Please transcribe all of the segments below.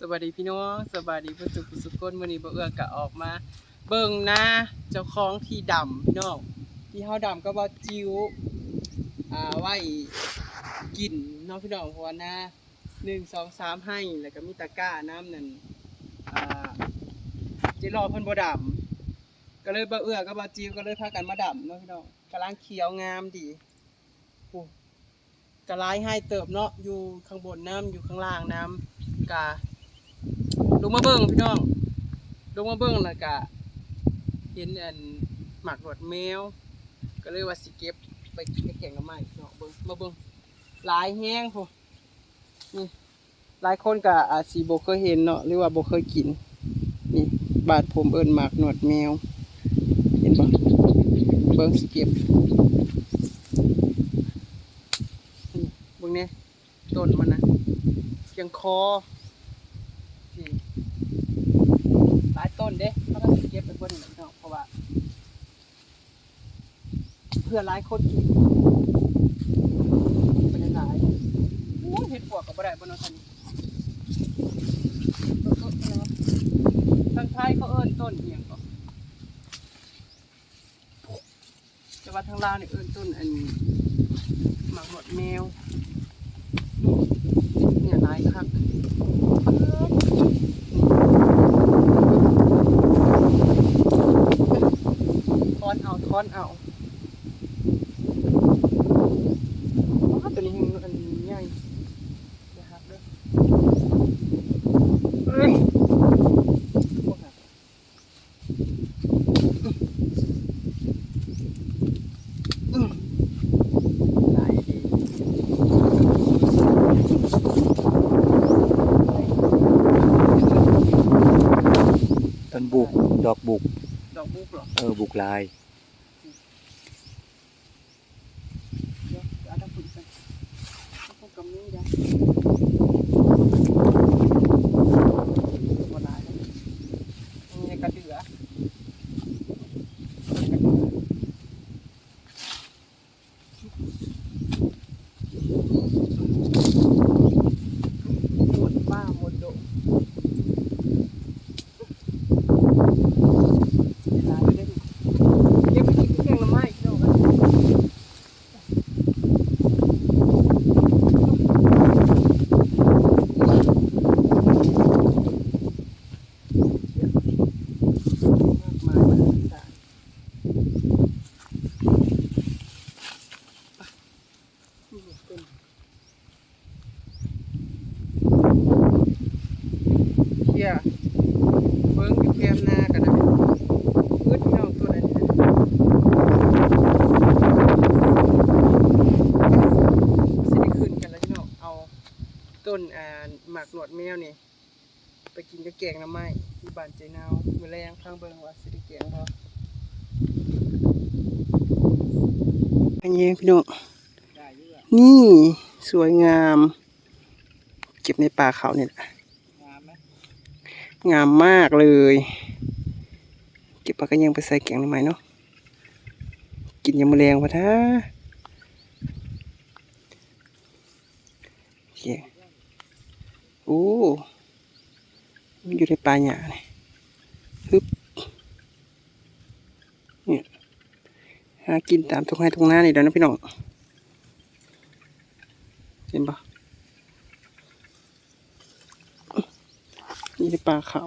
สวัสดีพี่น้องสวัสดีผู้สุขผู้สุขคนมื้อนี้บ่เอื้อกะออกมา เบิ่งหน้าเจ้าของที่ดำพี่น้องที่เฮาดำก็บ่จิ๋วอ่าไว้กินเนาะพี่น้องเพราะว่าหน้า1 2 3ให้แล้วก็มีตะกร้าน้ำนั่นอ่าเจรอเพิ่นบ่ดำก็เลยบ่เอื้อก็บ่จิ๋วก็เลยพากันมาดำเนาะพี่น้องกำลังเขียวงามดีโอ้กะลายให้เติบเนาะอยู่ข้างบนน้ำอยู่ข้างล่างน้ำกะ ลงมาเบิ่งพี่น้องลงมาเบิ่งแล้วกะเห็นอันหมักรดแมว ก็เลยว่าสิเก็บไปกินกับแกงกับไม้เนาะเบิ่งมาเบิ่งหลายแห้งพอนี่หลายคนก็อาจสิบ่เคยเห็นเนาะหรือว่าโบเคยกินนี่บาดผมเอิ้นหมากหนวดแมว เห็นบ่เบิ่งสิเก็บนี่เบิ่งเนี่ยต้นมันนะเพียงคอนี่หลายต้นเด้เขา ก็สิเก็บไปเบิ่นเนาะเพราะว่า เพื่อหลายคนกินเป็นหลายโอ้ยเห็ดปวกก็บ่ได้บ่เนาะท่านต้นๆเนาะทางไทยเขาเอิ้นต้นเอียงก็แต่ว่าทางลาวนี่เอิ้นต้นอันหมากหมดแมวเนี่ยหลายคักท อนเอาทอนเอาอ๋อตัวนี้ยังอันใหญ่นะครับเด้อเอ้ยโอ้หักอืมหลายดีต้นบุก ดอกบุก ดอกบุกเหรอ เออ บุกลาย เดี๋ยวเอาตะปุ่นไปเอาพวกกำนี้จ้ะบ่หลายเลยอันนี้กระเดือ หมดป้าหมดโดเวลาเล่นเก็บไปกินแกงละไม้พี่น้องกันมากมายมหาศาลไปนี่เป็น เที่ยเบิ้งอยู่แคมหน้ากันนะพืชพี่น้องตัวนั้นนะสิได้ขึ้นกันแล้วพี่น้องเอาต้นอ่าหมากหน วดแมวนี่ไปกินกับแกงน้ำไม้ที่บ้านใจนาวมื้อแรงข้างเบิ่งว่าสิได้แกงบ่อันนี้พี่น้องนี่สวยงาม เก็บในป่าเขาเนี่ยแหละงามมากเลย เก็บปลากระยังไปใส่แกงหน่อไม้เนาะกินยำมะแรงพะท่าโอเคโอ้อยู่ในป่าหญ้าเนี่ยฮึบเนี่ยหากินตามทุ่งไร่ทุ่งนานี่แหล้วนะพี่น้องเห็นปะนี่ในป่าเขา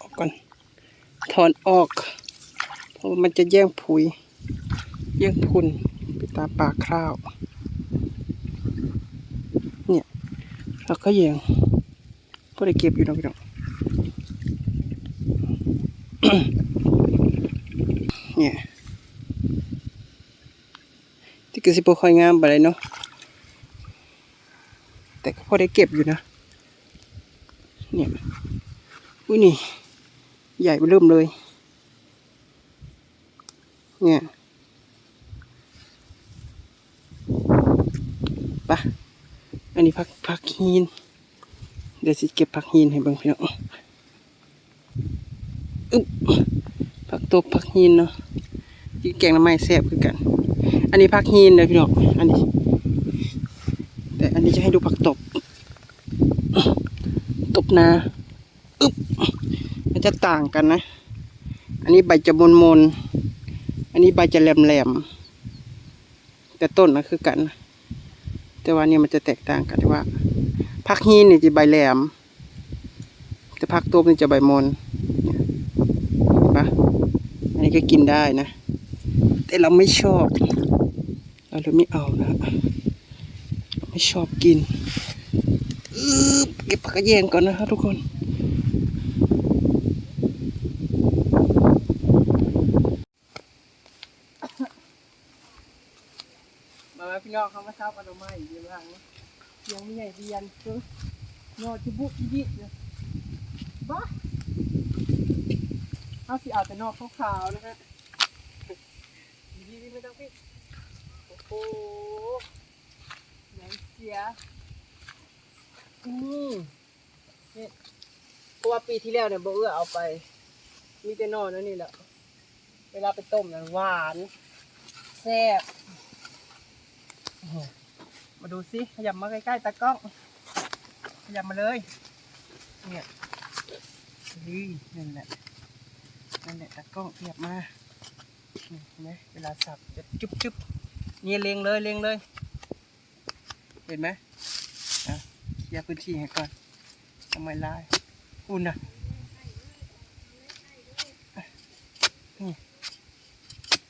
ออกก่อนถอนออก เพราะมันจะแย่งผุย แย่งพุนไปตาป่าข้าว เนี่ย เราก็แย่งพอได้เก็บอยู่นะพี่น้องเนี่ยที่กสิบค่อยงามไปเลยเนาะแต่ก็พอได้เก็บอยู่นะเนี่ยอุ้ยนี่ ใหญ่ไปเริ่มเลย เนี่ยปะ อันนี้ผักผักฮีนเดี๋ยวสิเก็บผักฮีนให้เบิ่งพี่น้องอึ๊บผักตบผักฮีนเนาะกินแกงน้ำไม้แซ่บคือกัน อันนี้ผักฮีนเลยพี่น้องอันนี้ แต่อันนี้จะให้ดูผักตบ ตบนาอึ๊บมันจะต่างกันนะ อันนี้ใบจะมนมนอันนี้ใบจะแหลมแหลมแต่ต้นนะคือกันนะ แต่ว่าเนี่ยมันจะแตกต่างกันที่ว่าพักฮีนเนี่ยจะใบแหลมแต่พักตัวมันจะใบมนเนี่ยเห็นปะอันนี้ก็กินได้นะ แต่เราไม่ชอบ เราเลยไม่เอานะไม่ชอบกินเก็บผักกระแยงก่อนนะครับทุกคน มามาพี่น้องเขามาเช้ากันเอาไม้เดี๋ยวหลังยังไม่ใหญ่เรียนเจ้านอจิบุจิบิเนี่ยบ้าเอาสิเอาแต่นอกขาวๆนะฮะดีๆไม่ต้องพี่โอ้โหไหนเสียอืมเนี่ยเพราะว่าปีที่แล้วเนี่ยโบเอื้อเอาไป มีแต่นอนนั่นนี่แหละเวลาไปต้มน่ะหวานแซ่บ มาดูสิขยับมาใกล้ๆตากล้องขยับมาเลย เนี่ยนี่นั่นแหละนั่นแหละตากล้องขยับมาเห็นไหมเวลาสับจะจุ๊บจุ๊บนี่ยเล็งเลยเล็งเลย เห็นไหมอะเคลียร์พื้นที่ให้ก่อนทำไมลายอุ่นะอะนี่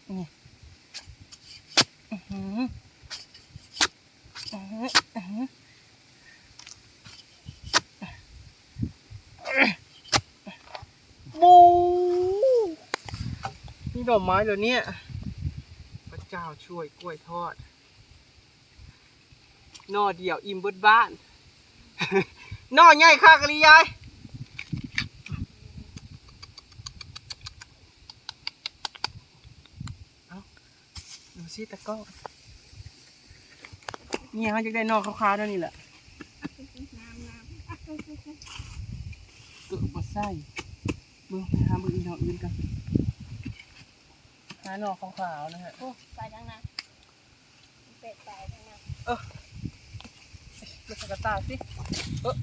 นี่อื้อหืออื้อหือบู น่อไม้เหรอเนี่ยพระเจ้าช่วยกล้วยทอดนอเดียวอิ่มเบิดบ้านนอใหญ่ค่ากะลียายเอาดูสิตะก้อเนี่ยเขาจะได้นอขาวๆเท่านี้แหละเกิดมาใส่มึงไปหามืออีนอกอื่นกัน หานอกขาวๆนะฮะโอ้ไปทางนั้นเป็ดไปทางนั้นดูสกตาสิเออ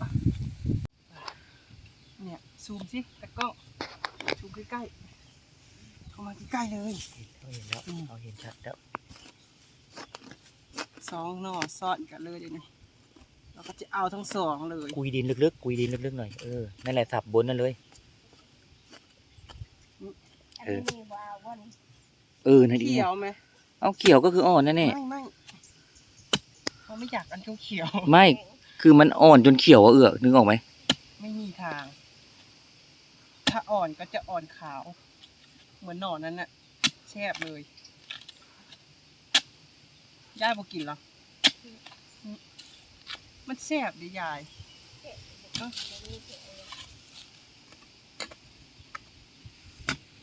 เนี่ยซูมสิตะกล้องซูมใกล้ๆเข้ามาใกล้ๆเลยเขาเห็นแล้วอืมเขาเห็นชัดแล้วสองหน่อซ้อนกันเลยเดี๋ยวนี้เราก็จะเอาทั้งสองเลยกุยดินลึกๆกุยดินลึกๆหน่อยเออนั่นแหละสับบนนั่นเลยอันนี้มีวาววัน เออนั่นดีเขียวไหมเอาเขียวก็คืออ่อนนั่นแน่ไม่ไม่เขาไม่อยากอันเขียวไม่คือมันอ่อนจนเขียวอะเอือกนึกออกไหมๆไม่มีทาง ถ้าอ่อนก็จะอ่อนขาว เหมือนหนอนนั้นน่ะแซ่บเลยยายบอกกินเหรออืมมันแซ่บดิยาย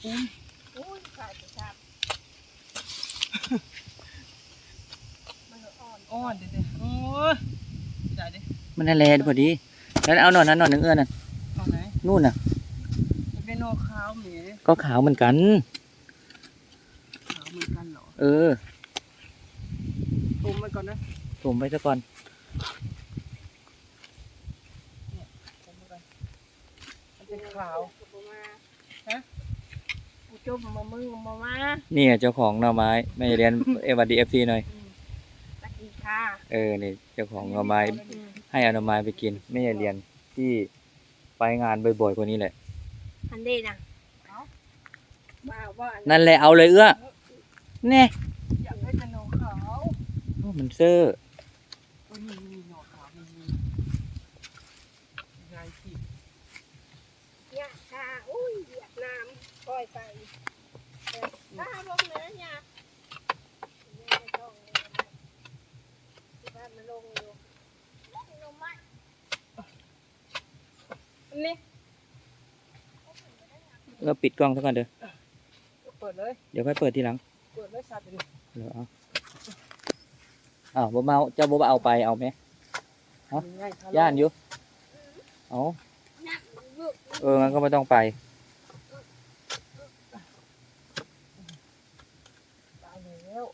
อุ้ยอุ้ยขาดจะทราบมัน อ่อนอ่อนเด็ดๆโอ้ยได้ดิมันนั่นแหละพอดีแล้วเอาหน่อยนั้นหน่อยนึงเอื้อนั่นเอาไหนนู่นน่ะมันเป็นโนขาวเหมีก็ขาวเหมือนกัน ขาวเหมือนกันเหรอเออตุ่มมันก่อนนะผมไปซะก่อนตุ่มมันก่อนมันเป็นขาวมาฮะจุ่มมามือมามานี่เจ้าของหน่อไม้ไม่เรียนเอวัดดีเอฟซีหน่อยตะกี้ ค่ะเออนี่เจ้าของหน่อไม้ให้เอาหน่อไม้ไปกิน ไม่ใช่เรียนที่ไปงานบ่อยๆกว่านี้แหละอันนี้นะมาว่านั่นแหละเอาเลยเอื้อแน่อยากได้แต่โนขาวโอ้มันเซอร์ โอ้ยมีมีโนขาวมีมียายขีด เนี่ยค่ะอุ้ยเวียดนามปล่อยไปถ้าลงเหนือเนี่ยไม่ต้องที่บ้านมันลงอยู่ลงมาอันนี้ เอื้อปิดกล้องซะก่อนเด้อเปิดเลย เดี๋ยวค่อยเปิดทีหลัง เปิดเลยสัตว์เลยเดี๋ยวเอาอ้าวบ่เมาเจ้าบ่เอาไปเอาไหม ฮะ ง่ายทะเลย่านอยู่เอาหนักลูกเอองั้นก็ไม่ต้องไป ตายแล้ว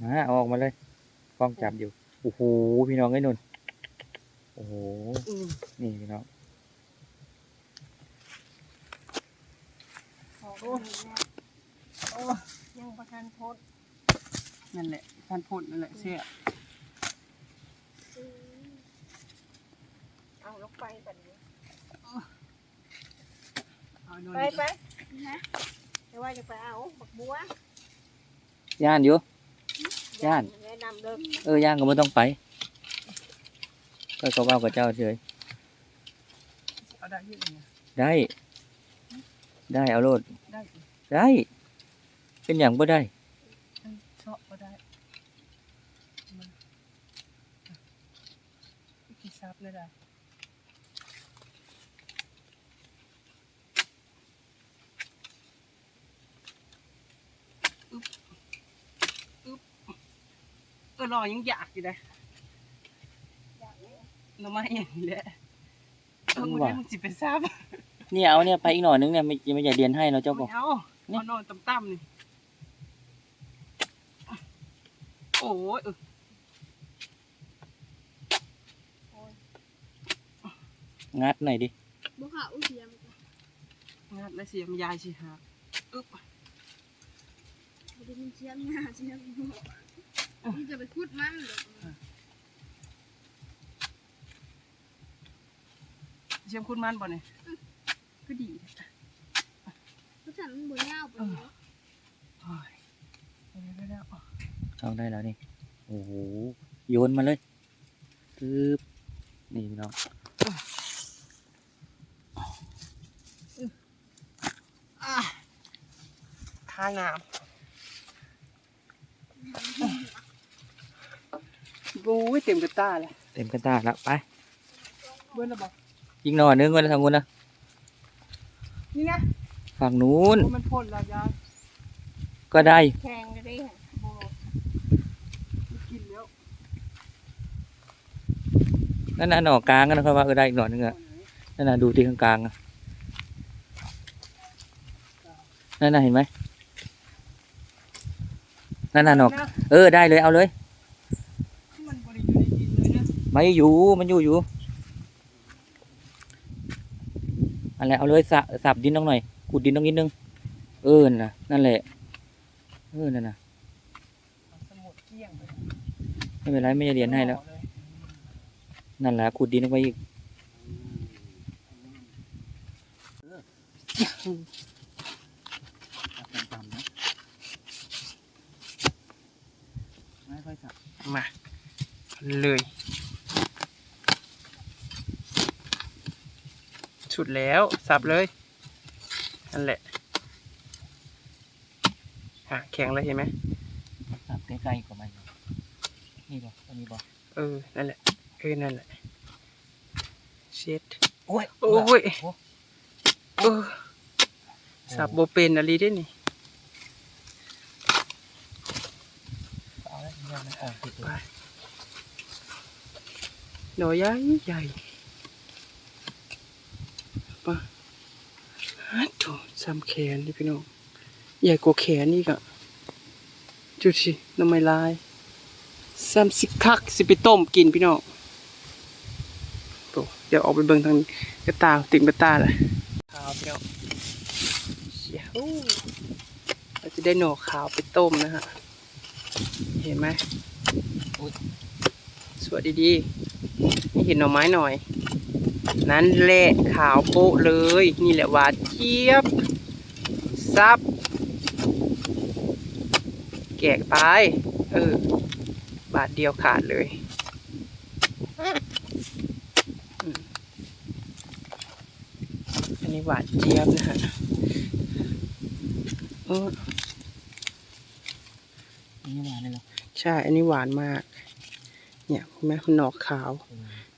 มาเอาออกมาเลยกล้องจับอยู่ โอ้โห พี่น้องไอ้นุ่น โอ้โห อืมนี่พี่น้อง อบคุณนะโอ้ยังประกันโทษนั่นแหละท่านพูดนั่นแหละเสียเอาลงไปแบบนี้เอานอนไปไปนะแต่ว่าจะไปเอาบักบัวย่านอยู่ย่านแนะนำเด้อเออย่างก็ไม่ต้องไปก็ก็เว่ากับเจ้าเฉยเอาได้อยืดเนี่ยได้ ได้เอาโลดได้สิได้ เป็นอย่างบ่ได้ เอ้ยเชาะก็ได้มันอะกี่ซับเลยได้อึ๊บอึ๊บเออรอยังอยากอยู่เลยหน้ำไม้อย่างนี้แหละเออมึงได้มึงสิเป็นซับ เนี่ยเอาเนี่ยไปอีกหน่อยนึงเนี่ยไม่ไม่อยากเรียนให้เราะเจ้าบอกไม่เอานี่ เอานอนต่ำๆนี่ โอ้ยเอองัดหน่อยดิบ่ค่ะอุ้ยเสียมงานและเสียมยายสิหักอึ๊บบ่ได้ยินเสียมหน้าเสียมหัวนี่จะไปขุดมันเหรอเสียมคุณมันบ่เนี่ย ก็ดีเพราะฉะนั้นมันบ่ยาวปานนี้โอ้ยเอาไปแล้วเอาได้แล้วนี่โอ้โหโยนมาเลยปึ๊บนี่พี่น้องอะทางน้ำโอ้ยเต็มกระตาเลยเต็มกระตาแล้วไปเบิ้ลระบอกอีกหน่อยนึงไว้ทางนู้นนะ นี่นะฝั่งนู้นโอ้มันพ่นและยายก็ได้แข่งกันได้ค่ะโบไม่กินแล้วนั่นน่ะหน่อกลางกันนะครับว่าเออได้อีกหน่อยนึงอะนั่นน่ะดูที่ข้างกลางอะนั่นน่ะเห็นไหมนั่นน่ะหน่อนะเออได้เลยเอาเลย มันบริอยู่ในดินเลยนะไม่อยู่มันอยู่อยู่ อะไรเอาเลยสะสับดินตรงหน่อยขุดดินตรงนิดนึง เออน่ะนั่นแหละเออนั่นน่ะเอาไม่เป็นไรไม่จะเรียนให้แล้ว นั่นแหละขุดดินลงไปอีกมาเลย สุดแล้ว สับเลยนั่นแหละอะแข็งเลยเห็นไหมสับใกล้ๆกว่ามันนี่บ่อันนี้บ่เออ นั่นแหละเออนั่นแหละเช็ดโอ้ยโอ้ยโอ้เออสับโบเป็นอะไรได้นี่เอาแล้วเดี๋ยวมันออกติดตัวหน่อใหญ่ใหญ่ ปะฮัทโถซ้ำแขนนี่พี่น้อง ใหญ่กว่าแขนนี่กะจุดสิน้ำไม่ลายซ้ำสิคักสิไปต้มกินพี่น้องโตเดี๋ยวออกไปเบิ่งทางกระตาติ่งกระตาเลยขาวพี่น้องเชียวเราจะได้หน่อขาวไปต้มนะฮะ เห็นไหมสวยดีๆให้เห็นหน่อไม้หน่อย นั่นแหละขาวโป๊ะเลย นี่แหละหวานเจี๊ยบ ซับ แกะไป เออ บาทเดียวขาดเลยอืมอันนี้หวานเจี๊ยบนะฮะเออนี่มาเลยเหรอ ใช่ อันนี้หวานมาก เนี่ยเห็นไหมมันหนอกขาว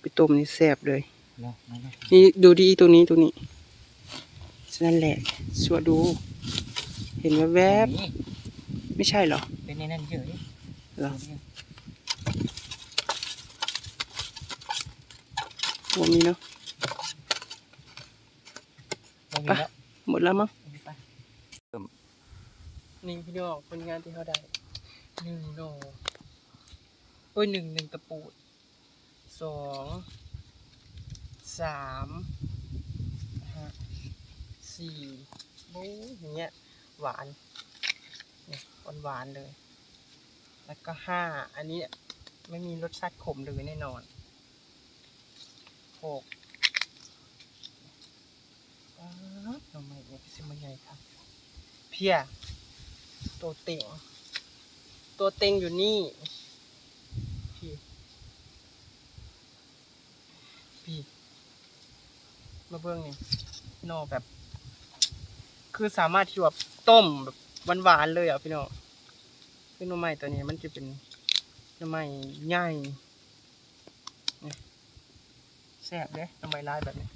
ไปต้มนี่แซ่บเลยเนาะนั่นเนาะนี่ดูดีตรงนี้ตรงนี้นั่นแหละสวดดู เห็นแวบนี่ๆไม่ใช่เหรอ เป็นในนั่นเฉยเหรอวมีเนาะบ่มีแล้วหมดแล้วมั้งเอาไปนี่พี่น้องคนงานที่เขาได้หนึ่งโลโอ้ยหนึ่งหนึ่งตะปูดสอง สามสี่บู๊อย่างเงี้ยหวานเนี่ยหวานๆเลย แล้วก็ห้าอันนี้ไม่มีรสชาติขมเลยแน่นอนหกป๊าดทำไมเนี่ยพี่ซิมาใหญ่ครับ เพีย ตัวเต็ง ตัวเต็งอยู่นี่พี่พี่ มาเบิ่งนี่หนอแบบ คือสามารถที่แบบต้มแบบหวานๆเลยอะพี่น้องคือหน่อไม้ตัวนี้มันจะเป็นหน่อไม้ใหญ่นี่แซ่บเด้หน่อไม้ลายแบบนี้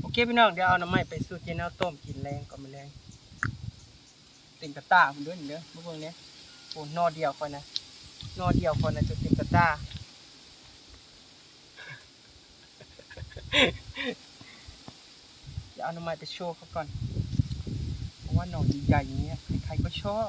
โอเคพี่น้องเดี๋ยวเอาหน่อไม้ไปสูตรเจนเอาต้มกินแรงก่อนมาแรงติ่งกระตาผมด้วยนี่เด้อมาเบิ่งเนี้ยโอ้นอเดียวคนนะนอเดียวคนนะจะติ่งกระตา เดี๋ยวเอาหน่อไม้ไปโชว์เขาก่อน เพราะว่าหน่อใหญ่ๆอย่างเงี้ยใครๆก็ชอบ